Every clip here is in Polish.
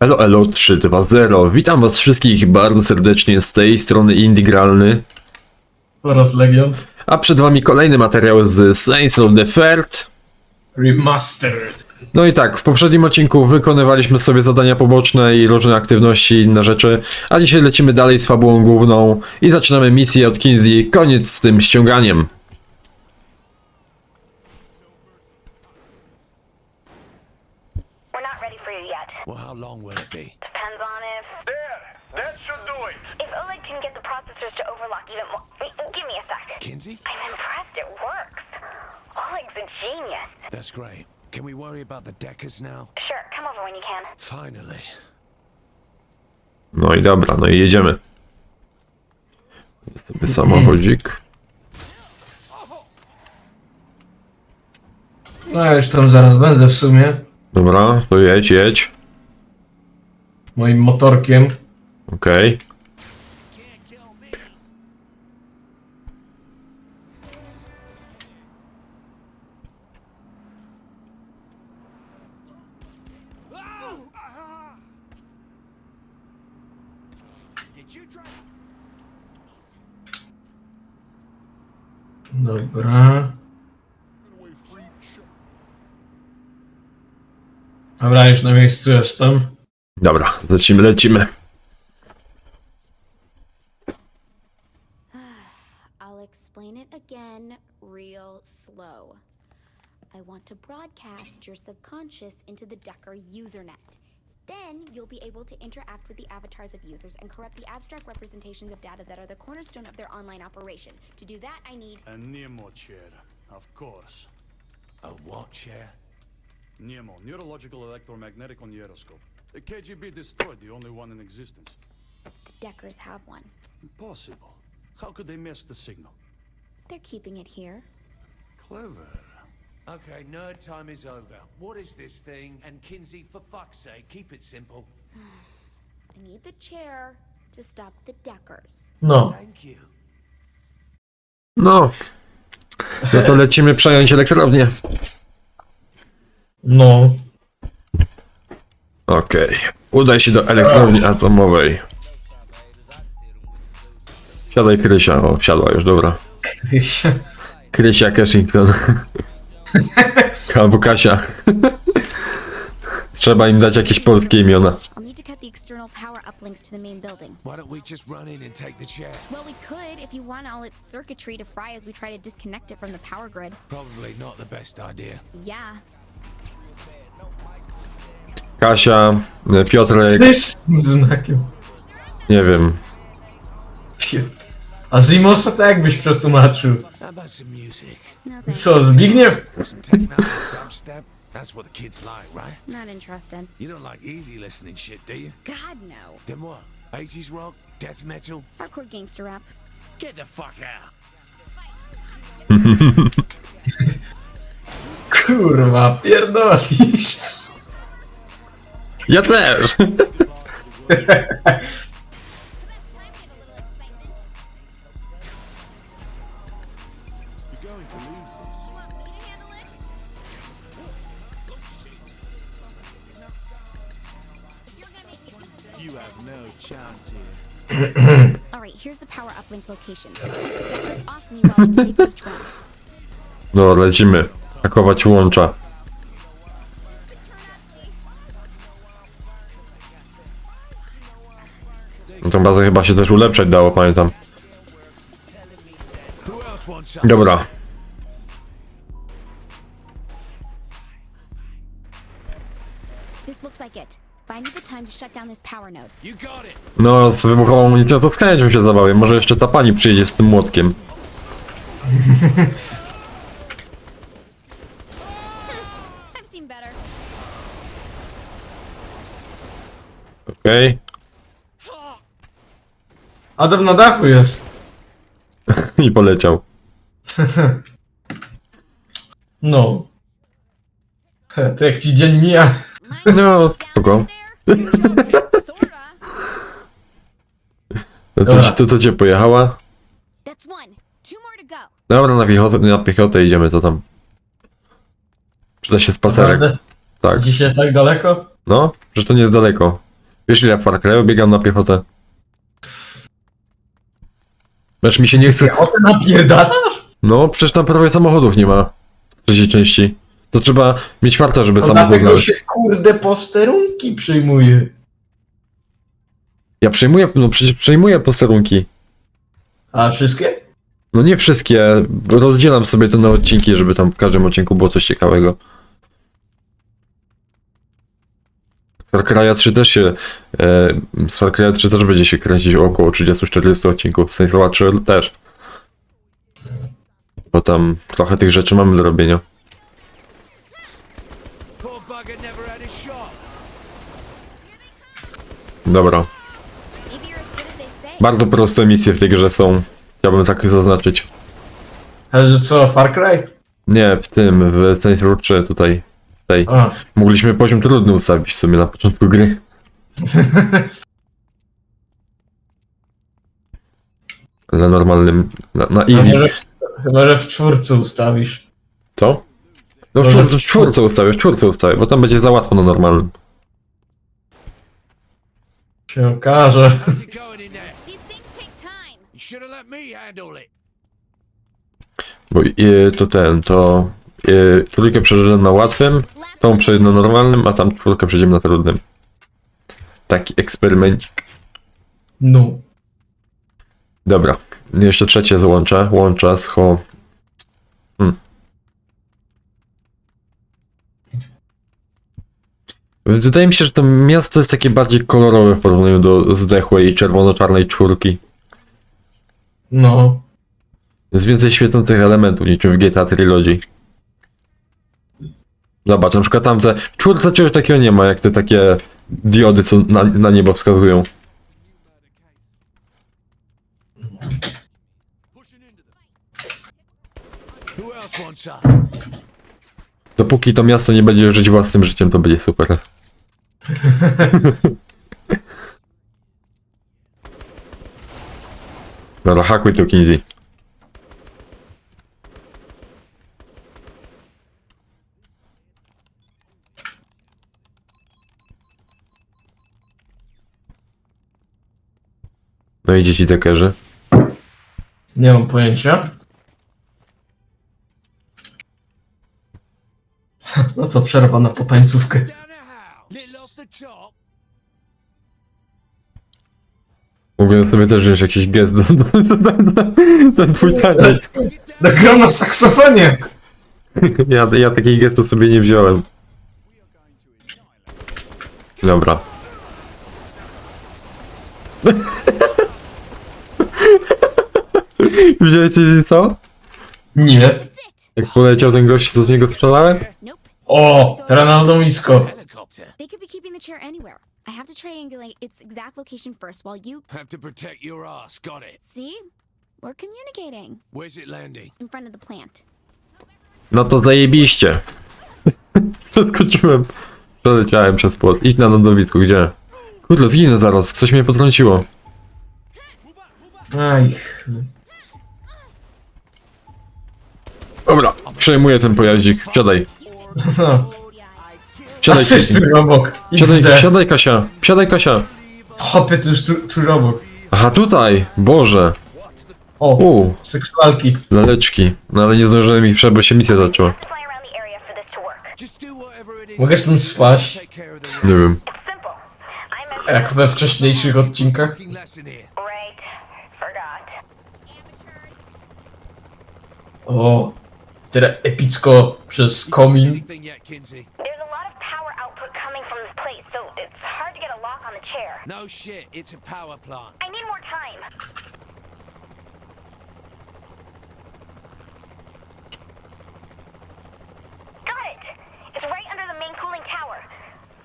Elo Elo 320, witam was wszystkich bardzo serdecznie z tej strony Indigralny, oraz Legion a przed wami kolejny materiał z Saints of the Third. Remastered. No i tak, w poprzednim odcinku wykonywaliśmy sobie zadania poboczne i różne aktywności i inne rzeczy, a dzisiaj lecimy dalej z fabułą główną i zaczynamy misję od Kinsey, koniec z tym ściąganiem. Not ready for you yet. Well, how long will it be? Depends on if There! That should do it! if Oleg can get the processors to overlock even more. Give me a sec. Kinsey? I'm impressed it works. Oleg's a genius. That's great. Can we worry about the Deckers now? Sure, come over when you can. Finally. No i dobra, no i jedziemy. Jest sobie samochodzik. No ja już tam zaraz będę w sumie. Dobra, to jedź, jedź. Moim motorkiem. Okej. Dobra. Dobra, już na miejscu jestem. Dobra, lecimy, lecimy. I'll explain it again real slow. I want to broadcast your subconscious into the Decker usernet. Then you'll be able to interact with the avatars of users and corrupt the abstract representations of data that are the cornerstone of their online operation. To do that, I need. A Nemo chair, of course. A what chair? Nemo, neurological electromagnetic on gyroscope. The KGB destroyed the only one in existence. The Deckers have one. Impossible. How could they miss the signal? They're keeping it here. Clever. Okay, nerd time is over. What is this thing? And Kinsey, for fuck's sake, keep it simple. I need the chair to stop the Deckers. No. Thank you. No. No to lecimy przejąć elektrownię. No. Okej. Udaj się do elektrowni atomowej. Siadaj Krysia. O, siadła już, dobra. Krysia Cashington. Albo Kasia. Trzeba im dać jakieś polskie imiona. I'll need to cut the external power uplinks to the main building. Why don't we just run in and take the chair? Well, we could if you want all its circuitry to fry as we try to disconnect it from the power grid. Probably not the best idea. Yeah. Kasia, e, Piotrek, tym znakiem. nie wiem. A Zimosa to jakbyś przetłumaczył? How about some music? No thanks. Co, Zbigniew? Some techno, dubstep? That's what the kids like, right? Not interested. You don't like easy listening shit, do you? God, no. Then what? 80s rock? Death metal? Hardcore gangster rap. Get the fuck out! Kurwa, pierdolisz. Ja też! All right, here's the power uplink location. So keep the Deckers off me while I disable each one. No, lecimy. Hakować łącza. No Tą bazę chyba się też ulepszać dało, pamiętam. Dobra. No, z wybuchową amunicją to chęcią się zabawię. Może jeszcze ta pani przyjdzie z tym młotkiem. Okej. Adam na dachu jest. I poleciał. No. He, To jak ci dzień mija. No, spoko. No to, Dobra. to co cię pojechała? That's one. Two more to go. Dobra, na piechotę, na piechotę idziemy, to tam. Przyda się spacerek. Naprawdę? Tak. Dzisiaj tak daleko? No, że to nie jest daleko. Wiesz ile w Far Cry'u biegam na piechotę? Wiesz, mi się nie chce... Piechotę napierdalasz? No, przecież tam prawie samochodów nie ma w trzeciej części. To trzeba mieć farta, żeby No samochód dlatego znaleźć. się kurde posterunki przyjmuje. Ja przejmuję, no przecież przejmuję posterunki. A wszystkie? No nie wszystkie, rozdzielam sobie to na odcinki, żeby tam w każdym odcinku było coś ciekawego. Far Cry'a 3 też się, e, z Far Cry'a 3 też będzie się kręcić około 30-40 odcinków, Saints Row 3 też. Bo tam trochę tych rzeczy mamy do robienia. Dobra, bardzo proste misje w tej grze są, chciałbym tak zaznaczyć. Ale że co, Far Cry? Nie, w tym, w Saints Row 3 tutaj, tej. A, Mogliśmy poziom trudny ustawić sobie na początku gry. Na normalnym, na, na no easy. może w, chyba, że w czwórce ustawisz. Co? No w Może czwórce, w w czwórce ustawię, w czwórce ustawię, bo tam będzie za łatwo na normalnym. Się okaże. How's it going in there? These things take time. You should have let me handle it. Bo e, to ten, to e, trójkę przeżyłem na łatwym, tą przejdę na normalnym, a tam czwórkę przejdziemy na trudnym. Taki eksperymencik. No. Dobra, jeszcze trzecie złączę, łącza z ho... Hmm. Wydaje mi się, że to miasto jest takie bardziej kolorowe w porównaniu do zdechłej czerwono-czarnej czwórki. No. Jest więcej świecących elementów niczym w GTA Trilogy. Zobacz, na przykład tamte... W czwórce czegoś takiego nie ma, jak te takie diody, co na, na niebo wskazują. Dopóki to miasto nie będzie żyć własnym życiem, to będzie super. Dobra, hakuj tu Kinsey. No i dzieci dekerzy. Nie mam pojęcia. No co, przerwa na potańcówkę. Mógłbym sobie też wziąć jakiś gest do, do, do, do, do, do twój taniec. Na saksofonie! Ja, ja takich gestów sobie nie wziąłem. Dobra. Widzieliście co? Nie. Jak poleciał ten gość, co z niego strzelałem? Nope. O, teraz na lądowisko. Helicopter. They could be keeping the chair anywhere. I have to triangulate its exact location first while you. Have to protect your ass. Got it. See? We're communicating. Where's it landing? In front of the plant. No to zajebiście. Przeskoczyłem. Przeleciałem przez płot. Idź na lądowisku, gdzie? Kurde, zginę zaraz, coś mnie potrąciło. Aj. Dobra, przejmuję ten pojaździk. Wsiadaj. No. A Wsiadaj, coś tu obok. Wsiadaj, XD. wsiadaj Kasia. Wsiadaj Kasia. Hopy tu już tu. Aha, tutaj. Boże. O, U, seksualki. laleczki. No ale nie zdążyłem ich przebyć, bo się misja zaczęła. Fly around the area for this to work. Just do whatever it is. Mogę stąd spaść? Take care of the Nie wiem. It's simple. I Jak we wcześniejszych odcinkach. fucking lesson here. Right. Forgot. O, teraz epicko przez komin. Anything yet, Kinsey? There's a lot of power output coming from this place, so it's hard to get a lock on the chair. No shit. It's a power plant. I need more time. Got it! It's right under the main cooling tower.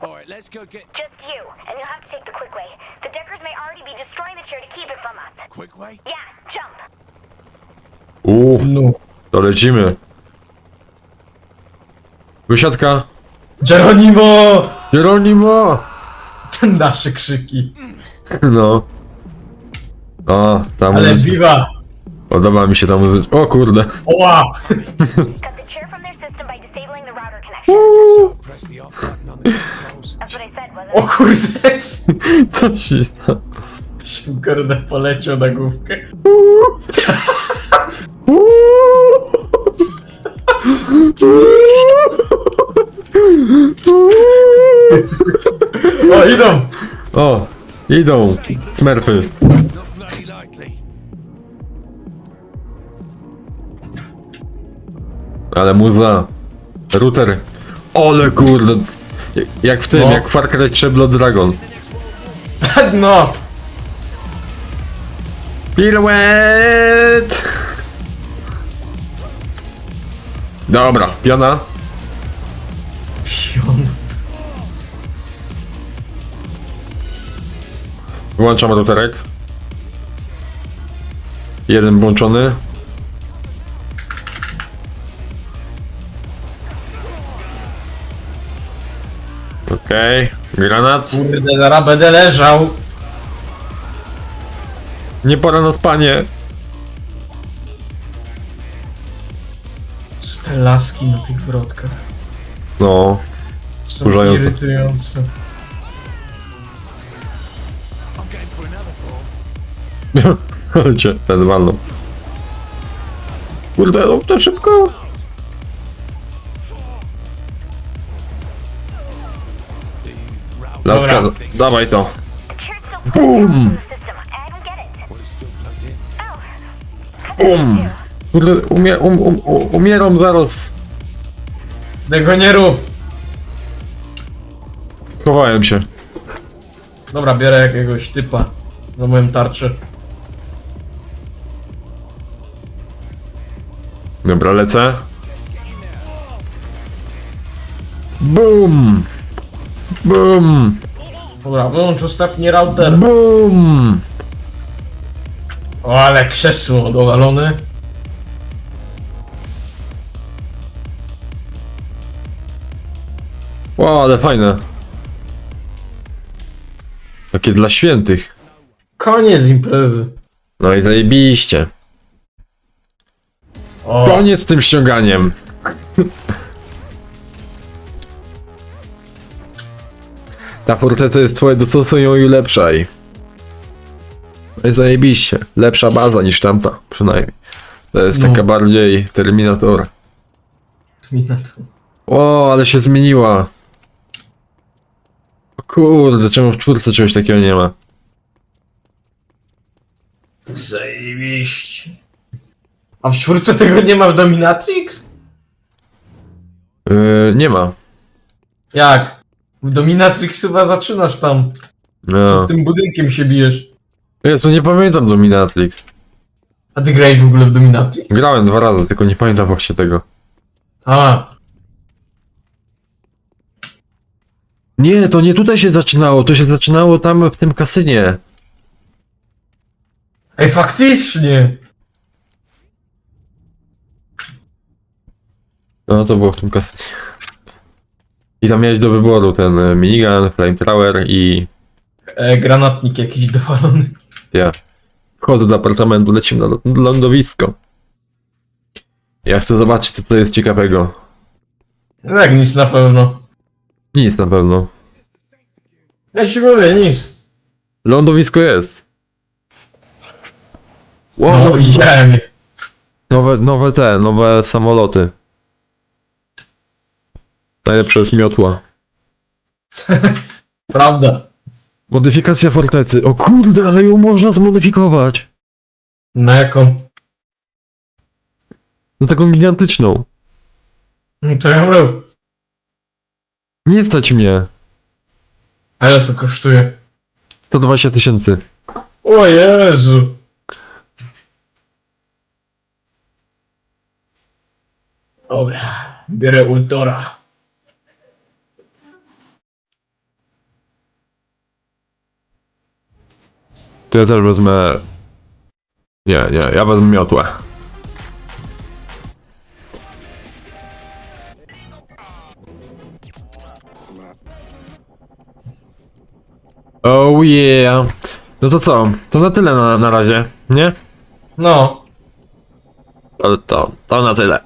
All right, let's go get Just you, and you'll have to take the quick way. The Deckers may already be destroying the chair to keep it from us. quick way. Yeah, jump. U, No. to lecimy. Wysiadka. Geronimo! Jeronimo! Nasze krzyki. No. O, tam. Ale biwa! Podoba mi się ta muzyczka. O kurde. Oła! Cut the chair from their system by disabling the router connection. Press the off button on the controls. what I said, was O kurde! Co ci stało? Się kurde poleciał na główkę. O, idą! O, idą smerfy. Ale muza. Router. Ole kurde. Jak w tym, No. jak w Far Cry 3 Blood Dragon. No! Pirouette! Dobra, piona. Pion. Wyłączam routerek. Jeden włączony. Okej, granat. Kurde, zaraz będę leżał. Nie pora na spanie. Laski na tych wrotkach? No, Są irytujące. Cię ten walną. Kurde, no to szybko. Laska, Dobra. dawaj to. The chair's Kurde, umie, um, um, um, umieram zaraz. Tego nie rób! Chowałem się. Dobra, biorę jakiegoś typa. Na moją tarczę. Dobra, lecę. Boom! Boom! Dobra, wyłącz ostatni router. Boom! O, ale krzesło dowalone. Wow, ale fajne. Takie dla świętych. Koniec imprezy. No i zajebiście. O, Koniec z tym ściąganiem. Ta forteca jest twoje, dostosuj ją i ulepszaj. No i zajebiście. Lepsza baza niż tamta, przynajmniej. To jest No. taka bardziej Terminator. mi na to. O, ale się zmieniła. O kurde, czemu w czwórce czegoś takiego nie ma? Zajebiście. A w czwórce tego nie ma w Dominatrix? Yy, nie ma. Jak? W Dominatrix chyba zaczynasz tam. No. Tym budynkiem się bijesz. Jezu, nie pamiętam Dominatrix. A ty grałeś w ogóle w Dominatrix? Grałem dwa razy, tylko nie pamiętam właśnie tego. A, Nie, to nie tutaj się zaczynało, to się zaczynało tam w tym kasynie. ej faktycznie! No to było w tym kasynie. I tam miałeś do wyboru ten e, minigun, flamethrower i E, granatnik jakiś dowalony. ja. Wchodzę do apartamentu, lecimy na lą- lądowisko. Ja chcę zobaczyć co to jest ciekawego. No jak nic na pewno. Nic na pewno. Ja ci mówię, nic. Lądowisko jest. Wow, No, widziałem je. nowe, nowe te, nowe samoloty. Najlepsze jest miotła. Prawda. Modyfikacja fortecy. O kurde, ale ją można zmodyfikować. Na jaką? Na taką gigantyczną. No To ja był. Nie stać mnie. A ile to kosztuje? 120 tysięcy. O Jezu. Dobra, bierę Ultora. To ja też wezmę... Nie, nie, ja wezmę miotłę. Oh yeah. No to co? To na tyle na, na razie, nie? No, Ale to, to na tyle.